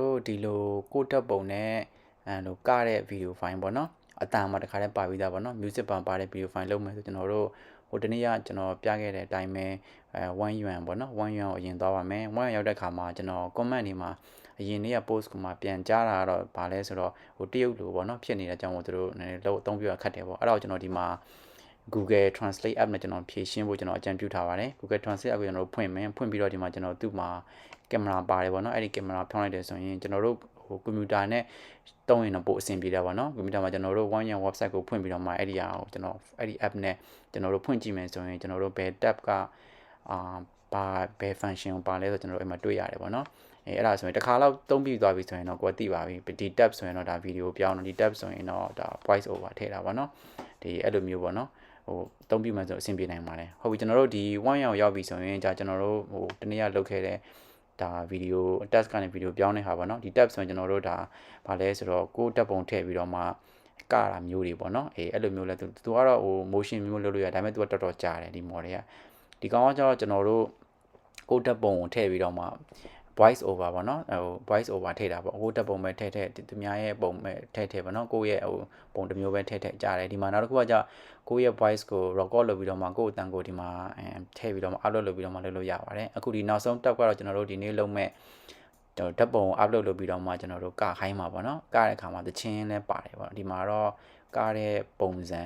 တို့ဒီလိုကိုတက်ပုံနဲ့အဲလိုကတဲ့ဗီဒီယိုဖိုင်ပေါ့နော်အတန်မှာတခါတည်းပါပြီးသားပေါ့နော် music ပန်ပါတဲ့ဗီဒီယိုဖိုင်လုပ်မယ်ဆိုကျွန်တော်တို့ဟိုတနေ့ကကျွန်တော်ပြခဲ့တဲ့အတိုင်းပဲအဲ1 yuan ပေါ့နော်1 yuan ကိုအရင်သွားပါမယ်1 yuan ရောက်တဲ့ခါမှာကျွန်တော် comment တွေမှာအရင်နေ့က post ကမှပြန်ကြားတာတော့ဗာလဲဆိုတော့ဟိုတရုတ်လိုပေါ့နော်ဖြစ်နေတဲ့အကြောင်းကိုသူတို့နည်းနည်းလောက်အသုံးပြရခတ်တယ်ပေါ့အဲ့ဒါကိုကျွန်တော်ဒီမှာ Google Translate app နဲ့ကျွန်တော်ဖြည့်ရှင်းဖို့ကျွန်တော်အကြံပြုထားပါတယ် Google Translate app ကိုကျွန်တော်ဖွင့်မယ်ဖွင့်ပြီးတော့ဒီမှာကျွန်တော်သူ့မှာကင်မရာပါတယ်ပေါ့နော်အဲ့ဒီကင်မရာဖြောင်းလိုက်တယ်ဆိုရင်ကျွန်တော်တို့ဟိုကွန်ပျူတာနဲ့တုံးရင်တော့ပိုအဆင်ပြေတာပေါ့နော်ကွန်ပျူတာမှာကျွန်တော်တို့ one year website ကိုဖွင့်ပြီးတော့မှအဲ့ဒီဟာကိုကျွန်တော်အဲ့ဒီ app နဲ့ကျွန်တော်တို့ဖွင့်ကြည့်မယ်ဆိုရင်ကျွန်တော်တို့ဘယ် tab ကအာဘာဘယ် function ကိုပါလဲဆိုကျွန်တော်တို့အဲ့မှာတွေ့ရတယ်ပေါ့နော်အဲအဲ့ဒါဆိုရင်တစ်ခါတော့သုံးပြီးသွားပြီဆိုရင်တော့ကိုယ်သိပါပြီဒီ tab ဆိုရင်တော့ဒါဗီဒီယိုပြောင်းတော့ဒီ tab ဆိုရင်တော့ဒါ voice over ထည့်တာပေါ့နော်ဒီအဲ့လိုမျိုးပေါ့နော် ဟိုအသုံးပြုမှဆိုအဆင်ပြေနိုင်ပါတယ်ဟုတ်ပြီကျွန်တော်တို့ဒီ1ရောင်ရောက်ပြီဆိုရင်じゃကျွန်တော်တို့ဟိုတနေ့ကလုပ်ခဲ့တဲ့ဒါဗီဒီယို test ကနေဗီဒီယိုပြောင်းနေတာပါเนาะဒီ tab ဆိုရင်ကျွန်တော်တို့ဒါဗာလဲဆိုတော့ကိုတက်ပုံထည့်ပြီးတော့မှကတာမျိုးတွေပေါ့เนาะအေးအဲ့လိုမျိုးလဲသူသူကတော့ဟို motion မျိုးလုပ်လို့ရဒါပေမဲ့သူကတော်တော်ကြာတယ်ဒီ model ကဒီကောင်ကကျတော့ကျွန်တော်တို့ကိုတက်ပုံကိုထည့်ပြီးတော့မှ voice over ပေါ့နော်ဟို voice over ထည့်တာပေါ့ဟိုတက်ပုံပဲထည့်ထည့်သူများရဲ့ပုံပဲထည့်ထည့်ပေါ့နော်ကိုယ့်ရဲ့ဟိုပုံတစ်မျိုးပဲထည့်ထည့်ကြားတယ်ဒီမှာနောက်တစ်ခုကကြကိုယ့်ရဲ့ voice ကို record လုပ်ပြီးတော့မှကိုယ့်အတန်ကိုဒီမှာအဲထည့်ပြီးတော့မှ upload လုပ်ပြီးတော့မှလုပ်လို့ရပါတယ်အခုဒီနောက်ဆုံး tab ကတော့ကျွန်တော်တို့ဒီနေ့လုပ်မဲ့ကျွန်တော်ဓာတ်ပုံ upload လုပ်ပြီးတော့မှကျွန်တော်တို့ကခိုင်းမှာပေါ့နော်ကတဲ့အခါမှာတချင်းလည်းပါတယ်ပေါ့ဒီမှာတော့ကတဲ့ပုံစံ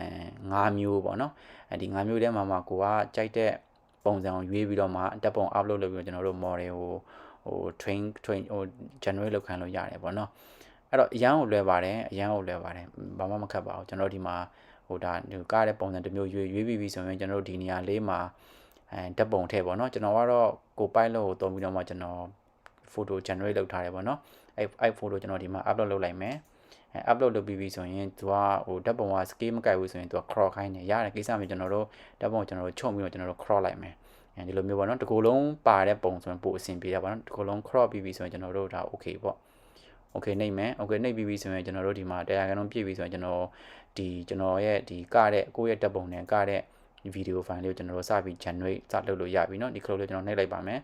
၅မျိုးပေါ့နော်အဲဒီ၅မျိုးထဲမှာမှကိုကကြိုက်တဲ့ပုံစံကိုရွေးပြီးတော့မှဓာတ်ပုံ upload လုပ်ပြီးတော့ကျွန်တော်တို့ model ကို ဟို train train ဟို generate လုပ်ခံလို့ရတယ်ပေါ့နော်အဲ့တော့အရန်ကိုလွယ်ပါတယ်အရန်ကိုလွယ်ပါတယ်ဘာမှမခက်ပါဘူးကျွန်တော်ဒီမှာဟိုဒါဟိုကားတဲ့ပုံစံတစ်မျိုးရွေးရွေးပြီးပြီဆိုရင်ကျွန်တော်တို့ဒီနေရာလေးမှာအဲဓာတ်ပုံထည့်ပေါ့နော်ကျွန်တော်ကတော့ကို pilot ကိုတုံးပြီးတော့မှကျွန်တော် photo generate လုပ်ထားတယ်ပေါ့နော်အဲ့အဲ့ photo ကျွန်တော်ဒီမှာ upload လုပ်လိုက်မယ်အဲ upload လုပ်ပြီးပြီဆိုရင်သူကဟိုဓာတ်ပုံက scale မကိုက်ဘူးဆိုရင်သူက crop ခိုင်းတယ်ရတယ်ကိစ္စမျိုးကျွန်တော်တို့ဓာတ်ပုံကျွန်တော်တို့ချုံပြီးတော့ကျွန်တော်တို့ crop လိုက်မယ် အဲဒီလိုမျိုးပေါ့နော်တကူလုံးပါတဲ့ပုံဆိုရင်ပိုအဆင်ပြေတာပေါ့နော်တကူလုံး crop ပြီးပြီဆိုရင်ကျွန်တော်တို့ဒါ okay ပေါ့ okay နှိပ်မယ် okay နှိပ်ပြီးပြီဆိုရင်ကျွန်တော်တို့ဒီမှာတရားကန်လုံးပြည့်ပြီဆိုရင်ကျွန်တော်ဒီကျွန်တော်ရဲ့ဒီကတဲ့ကိုယ့်ရဲ့တပ်ပုံနဲ့ကတဲ့ဗီဒီယိုဖိုင်လေးကိုကျွန်တော်တို့စပြီး generate စလုပ်လို့ရပြီเนาะဒီ cloud လေးကျွန်တော်နှိပ်လိုက်ပါမယ်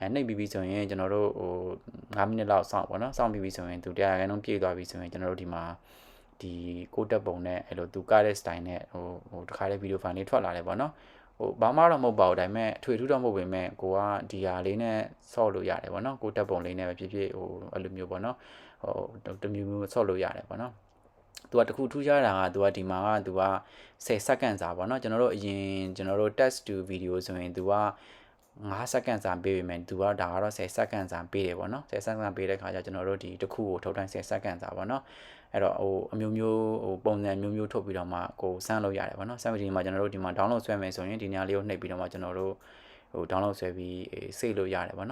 အဲနှိပ်ပြီးပြီဆိုရင်ကျွန်တော်တို့ဟို9မိနစ်လောက်စောင့်ပေါ့နော်စောင့်ပြီးပြီဆိုရင်သူတရားကန်လုံးပြည့်သွားပြီဆိုရင်ကျွန်တော်တို့ဒီမှာဒီကိုတက်ပုံနဲ့အဲ့လိုသူကတဲ့ style နဲ့ဟိုဟိုတခါလေးဗီဒီယိုဖိုင်လေးထွက်လာတယ်ပေါ့နော် ဟိုဘာမှတော့မဟုတ်ပါဘူးဒါပေမဲ့ထွေထူးတော့မဟုတ်ပေမဲ့ကိုကဒီဟာလေးနဲ့ဆော့လို့ရတယ်ပေါ့နော်ကိုတက်ပုံလေးနဲ့ပဲဖြစ်ဖြစ်ဟိုအဲ့လိုမျိုးပေါ့နော်ဟိုတမျိုးမျိုးဆော့လို့ရတယ်ပေါ့နော်သူကတခုထူးခြားတာကသူကဒီမှာကသူက10စက္ကန့်စာပေါ့နော်ကျွန်တော်တို့အရင်ကျွန်တော်တို့ test to video ဆိုရင်သူက 5စက္ကန့်စာပေးပေမဲ့သူကဒါကတော့10စက္ကန့်စာပေးတယ်ပေါ့နော်10စက္ကန့်ပေးတဲ့ခါကျကျွန်တော်တို့ဒီတစ်ခုကိုထုတ်တိုင်း10စက္ကန့်စာပေါ့နော်အဲ့တော့ဟိုအမျိုးမျိုးဟိုပုံစံမျိုးမျိုးထုတ်ပြီးတော့မှကိုစမ်းလို့ရတယ်ပေါ့နော်စမ်းပြီးဒီမှာကျွန်တော်တို့ဒီမှာ download ဆွဲမယ်ဆိုရင်ဒီနေရာလေးကိုနှိပ်ပြီးတော့မှကျွန်တော်တို့ဟို download ဆွဲပြီး save လို့ရတယ်ပေါ့နော်